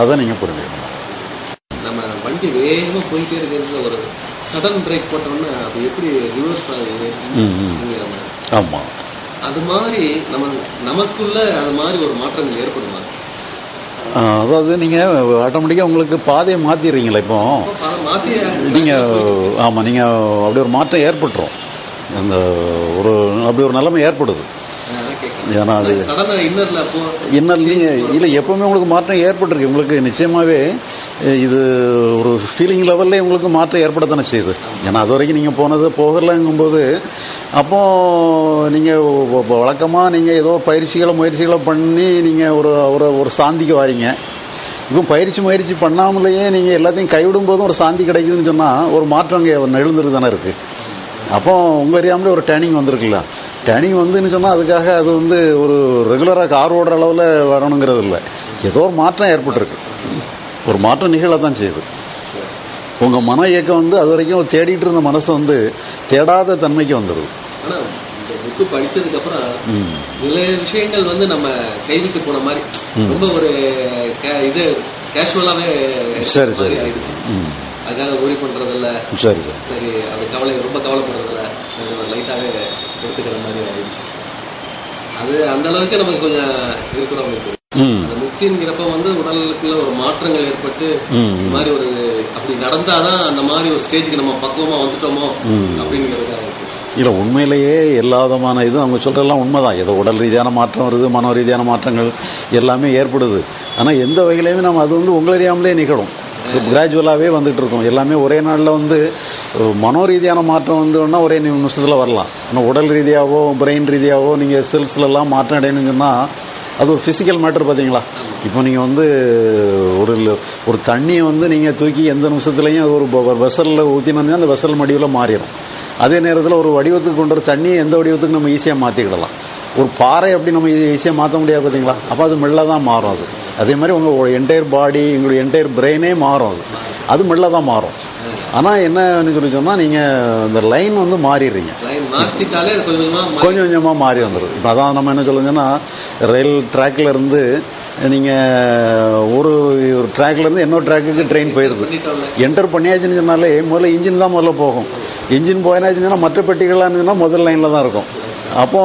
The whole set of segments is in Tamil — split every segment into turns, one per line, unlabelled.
அதை நீங்கள் புரிஞ்சுக்கணும்.
நம்ம வண்டி வேகமா போயிட்டே இருக்கிறது ஒரு சடன் பிரேக் போட்டோம்னா அது எப்படி ரிவர்ஸ் ஆகுது.
ஆமாம்
அது மாதிரி நம்ம நமக்குள்ள அது மாதிரி ஒரு மாற்றங்கள் ஏற்படுமா?
அதாவது நீங்கள் ஆட்டோமேட்டிக்காக உங்களுக்கு பாதையை மாற்றிடுறீங்களா இப்போ? நீங்கள் ஆமாம் நீங்கள் அப்படி ஒரு மாற்றம் ஏற்பட்டுரும். அந்த ஒரு அப்படி ஒரு நிலைமை ஏற்படுது. ஏன்னா அது
சடனா இன்னர்ல அப்போ
என்ன நீங்கள் இல்லை எப்பவுமே உங்களுக்கு மாற்றம் ஏற்பட்டிருக்கு. உங்களுக்கு நிச்சயமாகவே இது ஒரு ஃபீலிங் லெவல்ல உங்களுக்கு மாற்றம் ஏற்படத்தானே செய்யுது. ஏன்னா அது வரைக்கும் நீங்கள் போனது போகலங்கும்போது அப்போ நீங்கள் வழக்கமாக நீங்கள் ஏதோ பயிற்சிகளை முயற்சிகளை பண்ணி நீங்கள் ஒரு ஒரு ஒரு சாந்திக்கு வாரீங்க. இப்போ பயிற்சி முயற்சி பண்ணாமலேயே நீங்கள் எல்லாத்தையும் கைவிடும் போதும் ஒரு சாந்தி கிடைக்குதுன்னு சொன்னால் ஒரு மாற்றம் அங்கே எழுந்துட்டு தானே இருக்குது அப்போ உங்க அறியாமலே ஒரு டேனிங் வந்திருக்குல்ல. டேனிங் வந்துன்னு சொன்னால் அதுக்காக அது வந்து ஒரு ரெகுலராக கார் ஓடுற அளவில் வரணுங்கிறது இல்லை. ஏதோ ஒரு மாற்றம் ஏற்பட்டிருக்கு. ஒரு மாற்றம் நிகழத்தான் செய்யுது. உங்க மன இயக்கம் வந்து அது வரைக்கும் தேடிட்டு இருந்த மனசு வந்து தேடாத தன்மைக்கு வந்துடுது
புக்கு படிச்சதுக்கு அப்புறம் நிறைய விஷயங்கள் வந்து நம்ம கைவிட்டு போன மாதிரி. ரொம்ப ஒரு இது கேஷுவலாவே
சரி சரி.
ஆயிடுச்சு அதுக்காக ஓடி பண்றதில்ல.
சரி சரி.
சரி அது கவலை ரொம்ப கவலைப்படுறதில்ல. சரி ஒரு லைட்டாவே எடுத்துக்கிற மாதிரி ஆயிடுச்சு. அது அந்த அளவுக்கு நமக்கு கொஞ்சம் இருக்கிறவங்களுக்கு
ம்.
அந்த முக்திங்கிறப்ப வந்து உடலுக்குள்ள ஒரு மாற்றங்கள் ஏற்பட்டு இந்த மாதிரி ஒரு அப்படி நடந்தாதான் அந்த மாதிரி ஒரு ஸ்டேஜுக்கு நம்ம பக்குவமா வந்துட்டோமோ அப்படிங்கிறதுக்காக
இல்லை உண்மையிலேயே எல்லா விதமான இது அவங்க சொல்றதெல்லாம் உண்மைதான். ஏதோ உடல் ரீதியான மாற்றம் வருது மனோ ரீதியான மாற்றங்கள் எல்லாமே ஏற்படுது. ஆனால் எந்த வகையிலையுமே நம்ம அது வந்து உங்களை அறியாமலே நிகழும். கிராஜுவலாகவே வந்துட்டு இருக்கும் எல்லாமே ஒரே நாளில் வந்து மனோரீதியான மனோ ரீதியான மாற்றம் வந்துன்னா ஒரே நிமிஷத்தில் வரலாம். ஆனால் உடல் ரீதியாகவோ பிரெயின் ரீதியாகவோ நீங்கள் செல்ஸ்லலாம் மாற்றம் அடையணுங்கன்னா சொன்னால் அது ஒரு ஃபிசிக்கல் மேட்டர் பார்த்தீங்களா இப்போ நீங்கள் வந்து ஒரு தண்ணியை வந்து நீங்கள் தூக்கி எந்த நிமிஷத்துலையும் அது ஒரு வெசலில் ஊற்றினோம்னா அந்த வெசல் மடிவில் மாறிடும் அதே நேரத்தில் ஒரு வடிவத்துக்கு கொண்டு வர தண்ணியை எந்த வடிவத்துக்கு நம்ம ஈஸியாக மாற்றிக்கிடலாம் ஒரு பாறை அப்படி நம்ம ஈஸியாக மாற்ற முடியாது பார்த்தீங்களா அப்போ அது மெல்ல தான் மாறும் அது. அதே மாதிரி உங்கள் என்டையர் பாடி உங்களுடைய என்டையர் பிரெயினே மாறும் அது. அது மெல்ல தான் மாறும். ஆனால் என்னன்னு சொல்லி சொன்னால் நீங்கள் அந்த லைன் வந்து மாறிடுறீங்க.
கொஞ்சம்
கொஞ்சமாக மாறி வந்துடும் இப்போ அதான் நம்ம என்ன சொல்லுங்கன்னா ரயில் ட்ராக்ல இருந்து நீங்கள் ஒரு ஒரு ட்ராக்லேருந்து இன்னொரு ட்ராக்குக்கு ட்ரெயின் போயிடுது என்டர் பண்ணியாச்சுன்னு சொன்னாலே முதல்ல இன்ஜின் தான் முதல்ல போகும். இன்ஜின் போயினாச்சுன்னா மற்ற பெட்டிகள்லாம் சொன்னால் முதல் லைனில் தான் இருக்கும். அப்போ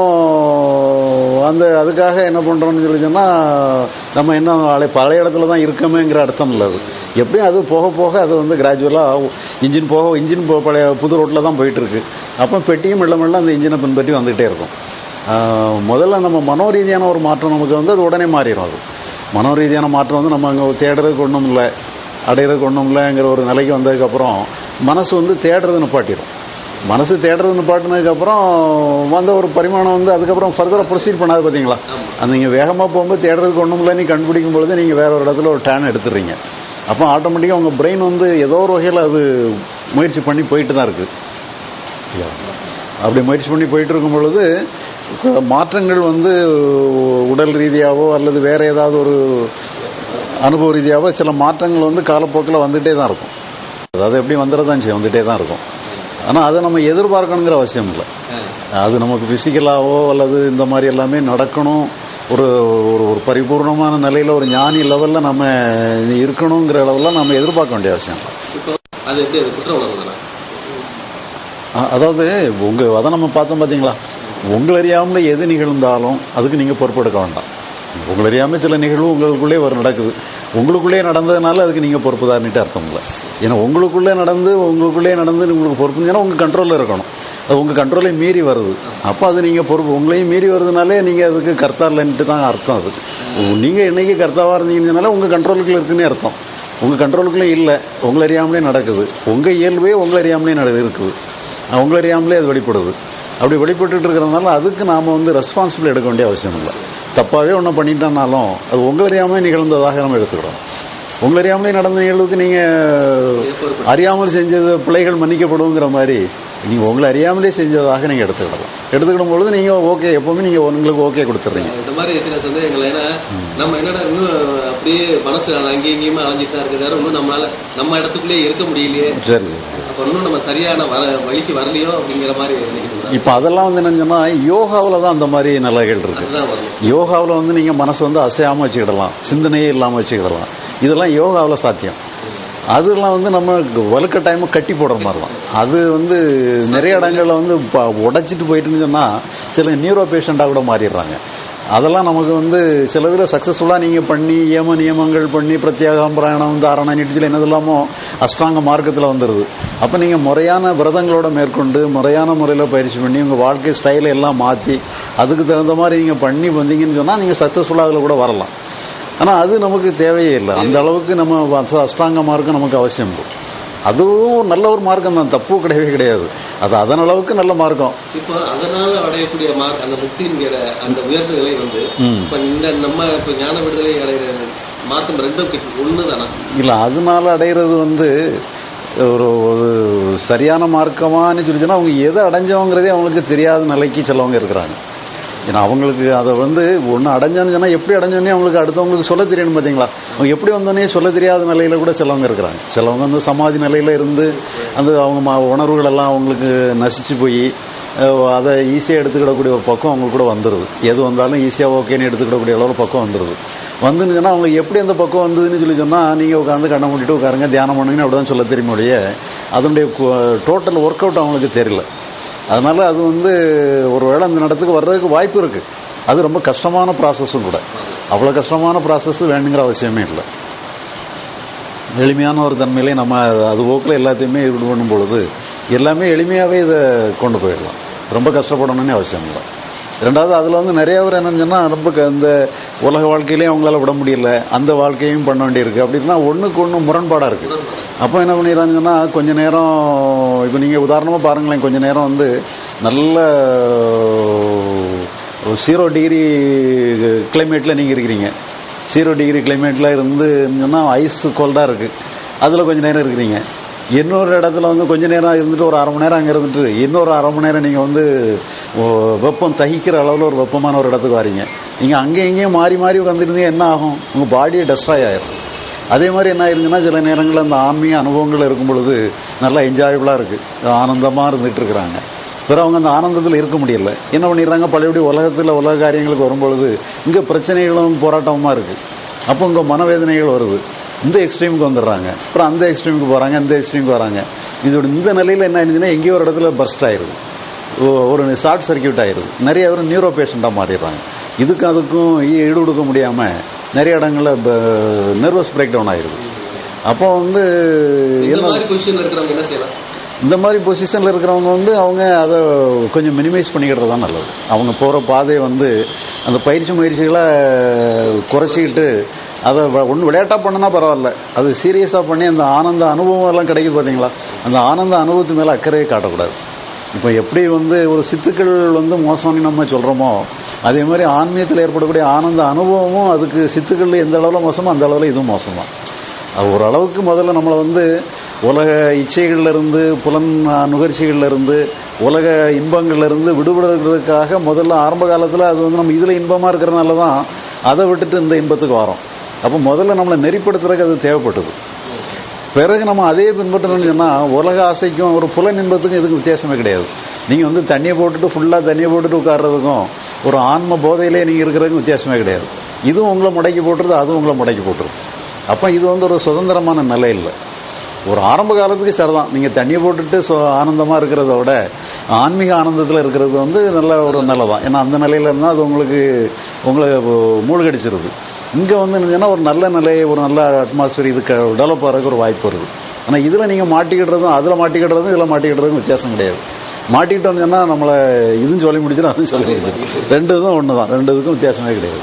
அந்த அதுக்காக என்ன பண்ணுறோம்னு சொல்லி சொன்னால் நம்ம என்ன பழைய- பழைய இடத்துல தான் இருக்கமேங்கிற அர்த்தம் இல்லை அது. எப்படியும் அது போக போக அது வந்து கிராஜுவலாக இன்ஜின் போக இன்ஜின் போ- பழைய புது ரோட்டில் தான் போயிட்டுருக்கு அப்போ பெட்டியும் மெல்ல மெல்ல அந்த இன்ஜினை பின்பற்றி வந்துகிட்டே இருக்கும். முதல்ல நம்ம மனோரீதியான ஒரு மாற்றம் நமக்கு வந்து அது உடனே மாறிடும் அது. மனோரீதியான மாற்றம் வந்து நம்ம அங்கே தேடுறதுக்கு ஒன்றும் இல்லை அடையிறதுக்கு ஒன்றும் இல்லைங்கிற ஒரு நிலைக்கு வந்ததுக்கப்புறம் மனசு வந்து தேடுறது நிப்பாட்டிடும். மனசு தேடுறது நிப்பாட்டினதுக்கப்புறம் வந்த ஒரு பரிமாணம் வந்து அதுக்கப்புறம் ஃபர்தராக ப்ரொசீட் பண்ணாது பார்த்தீங்களா அந்த நீங்கள் வேகமாக போகும்போது தேடுறதுக்கு ஒன்றும் இல்லை நீ கண்டுபிடிக்கும் பொழுது நீங்கள் வேற ஒரு இடத்துல ஒரு டேன் எடுத்துடுறீங்க. அப்போ ஆட்டோமேட்டிக்காக உங்கள் பிரெயின் வந்து ஏதோ ஒரு வகையில் அது முயற்சி பண்ணி போயிட்டு தான் இருக்குது அப்படி முயற்சி பண்ணி போயிட்டு இருக்கும் பொழுது மாற்றங்கள் வந்து உடல் ரீதியாவோ அல்லது வேற ஏதாவது ஒரு அனுபவ ரீதியாவோ சில மாற்றங்கள் வந்து காலப்போக்கில் வந்துட்டே தான் இருக்கும். அதாவது எப்படி வந்துடதான் செய்யும் வந்துட்டே தான் இருக்கும். ஆனால் அதை நம்ம எதிர்பார்க்கணுங்கிற அவசியம் இல்லை. அது நமக்கு பிசிக்கலாவோ அல்லது இந்த மாதிரி எல்லாமே நடக்கணும். ஒரு ஒரு ஒரு பரிபூர்ணமான நிலையில் ஒரு ஞானி லெவலில் நம்ம இருக்கணுங்கிற அளவில் நம்ம எதிர்பார்க்க வேண்டிய அவசியம் இல்லை
குற்றம் அது எப்படி அது குற்ற உணர்வு தானே
அ- அதாவது உங்க அதை நம்ம பார்த்தோம் பாத்தீங்களா? உங்களை அறியாமல எது நிகழ்ந்தாலும் அதுக்கு நீங்க பொறுப்பெடுக்க வேண்டாம். உங்களை அறியாமல் சில நிகழ்வு உங்களுக்குள்ளே ஒரு நடக்குது. உங்களுக்குள்ளே நடந்ததுனால அதுக்கு நீங்கள் பொறுப்புதார்னிட்டு அர்த்தம் இல்லை. ஏன்னா உங்களுக்குள்ளே நடந்து உங்களுக்குள்ளே நடந்து உங்களுக்கு பொறுப்புங்கன்னால் உங்கள் கண்ட்ரோலில் இருக்கணும். அது உங்கள் கண்ட்ரோலை மீறி வருது. அப்போ அது நீங்கள் பொறுப்பு உங்களையும் மீறி வருதுனாலே நீங்கள் அதுக்கு கர்த்தா இல்லைன்ட்டு தான் அர்த்தம் அது. நீங்கள் என்னைக்கு கர்த்தாவாக இருந்தீங்கனால உங்கள் கண்ட்ரோலுக்குள்ள இருக்குன்னே அர்த்தம். உங்கள் கண்ட்ரோலுக்குள்ளே இல்லை உங்களை அறியாமலே நடக்குது. உங்கள் இயல்பே உங்களை அறியாமலே நட- இருக்குது. உங்களை அறியாமலே அது வெளிப்படுது. அப்படி வெளிப்பட்டு இருக்கிறதுனால அதுக்கு நாம் வந்து ரெஸ்பான்சிபிள் எடுக்க வேண்டிய அவசியம் இல்லை. தப்பாவே ஒன்றும் பண்ணிட்டோம்னாலும் அது உங்களை அறியாமலே நிகழ்ந்ததாக நம்ம எடுத்துக்கிறோம். உங்களை அறியாமலே நடந்த நிகழ்வுக்கு நீங்க
பொறுப்பு
அறியாமல் செஞ்சது பிழைகள் மன்னிக்கப்படுங்கிற மாதிரி நீங்க உங்களை அறியாமலே செஞ்சதாக நீங்க எடுத்துக்கிடலாம். எடுத்துக்கிடும் பொழுது நீங்க ஓகே எப்பவுமே நீங்க உங்களுக்கு ஓகே கொடுத்துறீங்க
இந்த மாதிரி சில சந்தேகங்கள் ஏன்னா நம்ம என்னடா இன்னும் அப்படியே மனசு அங்கேயும் இங்கேயுமே அலைஞ்சிட்டு தான் இருக்குது. இன்னும் நம்மளால நம்ம இடத்துக்குள்ளேயே இருக்க முடியலையே.
சரி
அப்ப இன்னும் நம்ம சரியான வர வழிக்கு வரலையோ அப்படிங்கிற மாதிரி
இப்ப அதெல்லாம் வந்து என்னன்னா யோகாவில் தான் அந்த மாதிரி நிலைகள் இருக்கு. யோகாவில் வந்து நீங்கள் மனசை வந்து அசையாமல் வச்சுக்கிடலாம். சிந்தனையே இல்லாமல் வச்சுக்கிடலாம். இதெல்லாம் யோகாவில் சாத்தியம். அதெல்லாம் வந்து நம்ம வலுக்க டைம் கட்டி போடுற மாதிரி தான் அது வந்து நிறைய இடங்களில் வந்து ப- உடைச்சிட்டு போயிட்டுன்னு சொன்னால் சில நியூரோ பேஷண்ட்டாக கூட மாறிடுறாங்க. அதெல்லாம் நமக்கு வந்து சில இதில் சக்ஸஸ்ஃபுல்லாக நீங்கள் பண்ணி ஏம நியமங்கள் பண்ணி பிரத்யேகம் பிராயணம் தாரண நிட்டிச்சில் என்னதெல்லாமோ அஷ்டாங்க மார்க்கத்தில் வந்துடுது அப்போ நீங்கள் முறையான விரதங்களோட மேற்கொண்டு முறையான முறையில் பயிற்சி பண்ணி உங்கள் வாழ்க்கை ஸ்டைலை எல்லாம் மாற்றி அதுக்கு தகுந்த மாதிரி நீங்கள் பண்ணி வந்தீங்கன்னு சொன்னால் நீங்கள் சக்ஸஸ்ஃபுல்லாக அதில் கூட வரலாம். ஆனால் அது நமக்கு தேவையே இல்லை. அந்த அளவுக்கு நம்ம அஷ்டாங்க மார்க்கம் நமக்கு அவசியம் இருக்கும் அதுவும் நல்ல ஒரு மார்க்கம் தான். தப்பு கிடையவே கிடையாது. அது அதன் அளவுக்கு நல்ல மார்க்கம்.
இப்போ அதனால அடையக்கூடிய மார்க் அந்த முக்திங்கிற அந்த உயர்ந்த நிலை வந்து. இப்ப இந்த நம்ம இப்ப ஞான விடுதலை அடைகிற மார்க்கம் ரெண்டும் ஒண்ணுதானா?
இல்லை அதனால அடையிறது வந்து ஒரு ஒரு சரியான மார்க்கமான்னு சொல்லிச்சுன்னா அவங்க எதை அடைஞ்சவங்கிறதே அவங்களுக்கு தெரியாத நிலைக்கு சிலவங்க இருக்கிறாங்க. ஏன்னா அவங்களுக்கு அதை வந்து ஒன்று அடைஞ்சான்னு எப்படி அடைஞ்சோன்னே அவங்களுக்கு அடுத்தவங்களுக்கு சொல்ல தெரியணும் பார்த்தீங்களா அவங்க எப்படி வந்தோடனே சொல்ல தெரியாத நிலையில கூட சிலவங்க இருக்கிறாங்க. சிலவங்க வந்து சமாதி நிலையில இருந்து அந்த அவங்க ம- உணர்வுகள் எல்லாம் அவங்களுக்கு நசிச்சு போய் அதை ஈஸியாக எடுத்துக்கிடக்கூடிய ஒரு பக்கம் அவங்களுக்கு கூட வந்துடுது எது வந்தாலும் ஈஸியாக ஓகேன்னு எடுத்துக்கிடக்கூடிய அளவு பக்கம் வந்துடுது வந்துன்னு அவங்க எப்படி அந்த பக்கம் வந்ததுன்னு சொல்லி சொன்னால் நீங்கள் உட்காந்து கண்ணை மூடிட்டு உட்காருங்க தியானம் பண்ணுங்கன்னு அப்படிதான் சொல்ல தெரியுமோடைய ஒழிய அதனுடைய டோட்டல் ஒர்க் அவுட் அவங்களுக்கு தெரியல. அதனால் அது வந்து ஒரு வேளை அந்த இடத்துக்கு வர்றதுக்கு வாய்ப்பு இருக்குது அது ரொம்ப கஷ்டமான ப்ராசஸும் கூட. அவ்வளோ கஷ்டமான ப்ராசஸ் வேணுங்கிற அவசியமே இல்லை. எளிமையான ஒரு தன்மையிலே நம்ம அது போக்கில் எல்லாத்தையுமே இது பண்ணும் பொழுது எல்லாமே எளிமையாகவே இதை கொண்டு போயிடலாம். ரொம்ப கஷ்டப்படணும்னு அவசியம் இல்லை. ரெண்டாவது அதில் வந்து நிறைய பேர் என்னன்னு சொன்னால் ரொம்ப இந்த உலக வாழ்க்கையிலேயே அவங்களால விட முடியல அந்த வாழ்க்கையும் பண்ண வேண்டியிருக்கு. அப்படின்னா ஒன்றுக்கு ஒன்று முரண்பாடாக இருக்குது அப்போ என்ன பண்ணிடுறாங்கன்னா கொஞ்ச நேரம் இப்போ நீங்கள் உதாரணமாக பாருங்களேன் கொஞ்ச நேரம் வந்து நல்ல ஜீரோ டிகிரி கிளைமேட்டில் நீங்கள் இருக்கிறீங்க. ஜீரோ டிகிரி கிளைமேட்டில் இருந்து சொன்னால் ஐஸ் கோல்டாக இருக்குது அதில் கொஞ்ச நேரம் இருக்கிறீங்க. இன்னொரு இடத்துல வந்து கொஞ்ச நேரம் இருந்துட்டு ஒரு அரை மணி நேரம் அங்கே இருந்துட்டு இன்னொரு அரை மணி நேரம் நீங்கள் வந்து வெப்பம் தகிக்கிற அளவில் ஒரு வெப்பமான ஒரு இடத்துக்கு வரீங்க. நீங்கள் அங்கே இங்கேயும் மாறி மாறி உட்காந்துருந்தீங்க என்ன ஆகும்? உங்கள் பாடியை டெஸ்ட்ராய் ஆயிடும் அதே மாதிரி என்ன ஆயிருக்குன்னா சில நேரங்களில் அந்த ஆன்மீக அனுபவங்கள் இருக்கும் பொழுது நல்லா என்ஜாயபுளாக இருக்குது ஆனந்தமாக இருந்துகிட்டு இருக்கிறாங்க. பிறகு அவங்க அந்த ஆனந்தத்தில் இருக்க முடியல. என்ன பண்ணிடுறாங்க? பழையபடி உலகத்தில் உலக காரியங்களுக்கு வரும்பொழுது இங்கே பிரச்சனைகளும் போராட்டமாக இருக்குது அப்போ இங்கே மனவேதனைகள் வருது. இந்த எக்ஸ்ட்ரீமுக்கு வந்துடுறாங்க. அப்புறம் அந்த எக்ஸ்ட்ரீமுக்கு போகிறாங்க இந்த எக்ஸ்ட்ரீமுக்கு வராங்க. இதோட இந்த நிலையில் என்ன ஆயிருந்துச்சுன்னா எங்கேயோ ஒரு இடத்துல பர்ஸ்ட் ஆயிருது. ஒரு ஷார்ட் சர்க்கியூட் ஆயிருது நிறைய பேர் நியூரோ பேஷண்டாக மாறிடுறாங்க. இதுக்கு அதுக்கும் ஈடு கொடுக்க முடியாமல் நிறைய இடங்களில் நர்வஸ் பிரேக் டவுன் ஆயிருது அப்போ வந்து
இந்த மாதிரி பொசிஷனில் இருக்கிறவங்க
வந்து அவங்க அதை கொஞ்சம் மினிமைஸ் பண்ணிக்கிறது தான் நல்லது. அவங்க போகிற பாதையை வந்து அந்த பயிற்சி முயற்சிகளை குறைச்சிக்கிட்டு அதை ஒன்று விளையாட்டாக பண்ணுனா பரவாயில்ல. அது சீரியஸாக பண்ணி அந்த ஆனந்த அனுபவம் எல்லாம் கிடைக்குது பார்த்தீங்களா அந்த ஆனந்த அனுபவத்து மேலே அக்கறையே காட்டக்கூடாது. இப்போ எப்படி வந்து ஒரு சித்துக்கள் வந்து மோசம்னு நம்ம சொல்கிறோமோ அதே மாதிரி ஆன்மீகத்தில் ஏற்படக்கூடிய ஆனந்த அனுபவமும் அதுக்கு சித்துக்கள் எந்த அளவில் மோசமோ அந்த அளவில் இதுவும் மோசம். தான் அது ஓரளவுக்கு முதல்ல நம்மளை வந்து உலக இச்சைகள்லேருந்து புலன் நுகர்ச்சிகள்லேருந்து உலக இன்பங்கள்லேருந்து விடுபடுறதுக்காக முதல்ல ஆரம்ப காலத்தில் அது வந்து நம்ம இதில் இன்பமாக இருக்கிறனால தான் அதை விட்டுட்டு இந்த இன்பத்துக்கு வரோம். அப்போ முதல்ல நம்மளை நெறிப்படுத்துறதுக்கு அது தேவைப்பட்டது. பிறகு நம்ம அதே பின்பற்றணும்னு சொன்னால் உலக ஆசைக்கும் ஒரு புலன் இன்பத்துக்கும் எதுக்கும் வித்தியாசமே கிடையாது. நீங்கள் வந்து தண்ணியை போட்டுட்டு ஃபுல்லாக தண்ணியை போட்டுட்டு உட்கார்றதுக்கும் ஒரு ஆன்ம போதையிலே நீங்கள் இருக்கிறதுக்கும் வித்தியாசமே கிடையாது. இதுவும் உங்களை முடக்கி போட்டுருது அதுவும் உங்களை முடக்கி போட்டுருது. அப்போ இது வந்து ஒரு சுதந்திரமான நிலை இல்லை. ஒரு ஆரம்ப காலத்துக்கு சரிதான். நீங்க தண்ணியை போட்டுட்டு சு- ஆனந்தமா இருக்கிறத விட ஆன்மீக ஆனந்தத்தில் இருக்கிறது வந்து நல்ல ஒரு நிலை தான் ஏன்னா அந்த நிலையில இருந்தால் அது உங்களுக்கு உங்களை மூழ்கடிச்சிருது. இங்க வந்து என்னன்னா ஒரு நல்ல நிலை ஒரு நல்ல அட்மாஸ்பியர் இதுக்கு டெவலப் ஆகிறதுக்கு ஒரு வாய்ப்பு வருது ஆனால் இதில் நீங்கள் மாட்டிக்கிடுறதும் அதில் மாட்டிக்கிடுறதும் இதில் மாட்டிக்கிடுறதும் வித்தியாசம் கிடையாது. மாட்டிக்கிட்டோம்னு சொன்னால் நம்மளை இதுவும் சொல்லி முடிச்சிடும் அதுவும் சொல்லி முடிச்சிடும். ரெண்டு இதுவும் ஒன்று தான் ரெண்டு இதுக்கும் வித்தியாசமே கிடையாது.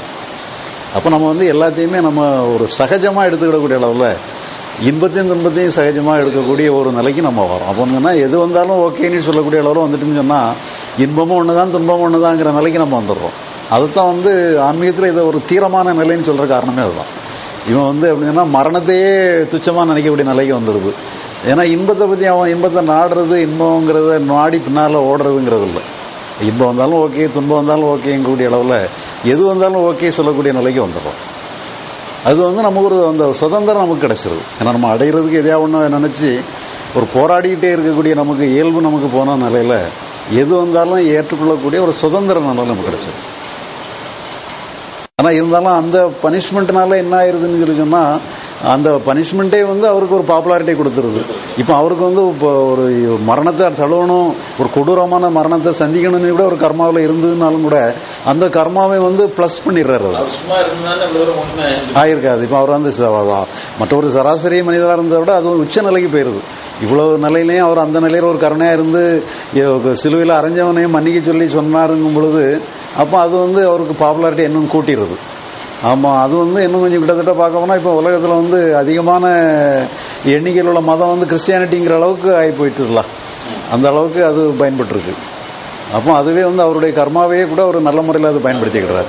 அப்போ நம்ம வந்து எல்லாத்தையுமே நம்ம ஒரு சகஜமாக எடுத்துக்கிடக்கூடிய அளவில் இன்பத்தையும் துன்பத்தையும் சகஜமாக எடுக்கக்கூடிய ஒரு நிலைக்கு நம்ம வரோம் அப்போ என்னன்னா எது வந்தாலும் ஓகேன்னு சொல்லக்கூடிய அளவில் வந்துட்டுன்னு சொன்னால் இன்பமும் ஒன்று தான் துன்பமும் ஒன்று தாங்கிற நிலைக்கு நம்ம வந்துடுறோம். அதுதான் வந்து ஆன்மீகத்தில் இதை ஒரு தீரமான நிலைன்னு சொல்கிற காரணமே அதுதான். இவன் வந்து எப்படின்னா மரணத்தையே துச்சமாக நினைக்கக்கூடிய நிலைக்கு வந்துடுது. ஏன்னா இன்பத்தை பற்றி அவன் இன்பத்தை நாடுறது இன்பங்கிறத நாடி பின்னால் ஓடுறதுங்கிறது இல்லை. இன்பம் வந்தாலும் ஓகே துன்பம் வந்தாலும் ஓகேங்கக்கூடிய அளவில் எது வந்தாலும் ஓகே சொல்லக்கூடிய நிலைக்கு வந்துடுறோம். அது வந்து நமக்கு ஒரு அந்த சுதந்திரம் நமக்கு கிடைச்சிருது. ஏன்னா நம்ம அடையிறதுக்கு எதையா ஒன்று நினச்சி ஒரு போராடிக்கிட்டே இருக்கக்கூடிய நமக்கு இயல்பு நமக்கு போன நிலையில் எது வந்தாலும் ஏற்றுக்கொள்ளக்கூடிய ஒரு சுதந்திர நிலை நமக்கு கிடைச்சிருக்கு ஆனால் இருந்தாலும் அந்த பனிஷ்மெண்ட்னால என்ன ஆயிருதுன்னு சொல்லி சொன்னால் அந்த பனிஷ்மெண்ட்டே வந்து அவருக்கு ஒரு பாப்புலாரிட்டி கொடுத்துருது. இப்போ அவருக்கு வந்து இப்போ ஒரு மரணத்தை தழுவணும் ஒரு கொடூரமான மரணத்தை சந்திக்கணும்னு கூட ஒரு கர்மாவில் இருந்ததுனாலும் கூட அந்த கர்மாவை வந்து ப்ளஸ் பண்ணிடுறாரு ஆயிருக்காது. இப்போ அவர் வந்து ச- வ- மற்ற ஒரு சராசரி மனிதராக இருந்ததை விட அது உச்ச நிலைக்கு போயிருது. இவ்வளவு நிலையிலையும் அவர் அந்த நிலையில ஒரு கருணையா இருந்து சிலுவையில் அரைஞ்சவனையும் மன்னிக்க சொல்லி சொன்னாருங்கும் பொழுது அப்போ அது வந்து அவருக்கு பாப்புலாரிட்டி இன்னும் கூட்டிடுது ஆமாம் அது வந்து இன்னும் கொஞ்சம் கிட்டத்தட்ட பார்க்க போனால் இப்போ உலகத்தில் வந்து அதிகமான எண்ணிக்கையில் உள்ள மதம் வந்து கிறிஸ்டியானிட்டிங்கிற அளவுக்கு ஆகி போயிட்டுல அந்த அளவுக்கு அது பயன்பட்டுருக்கு. அப்போ அதுவே வந்து அவருடைய கர்மாவையே கூட ஒரு நல்ல முறையில் அது பயன்படுத்திக்கிறாரு.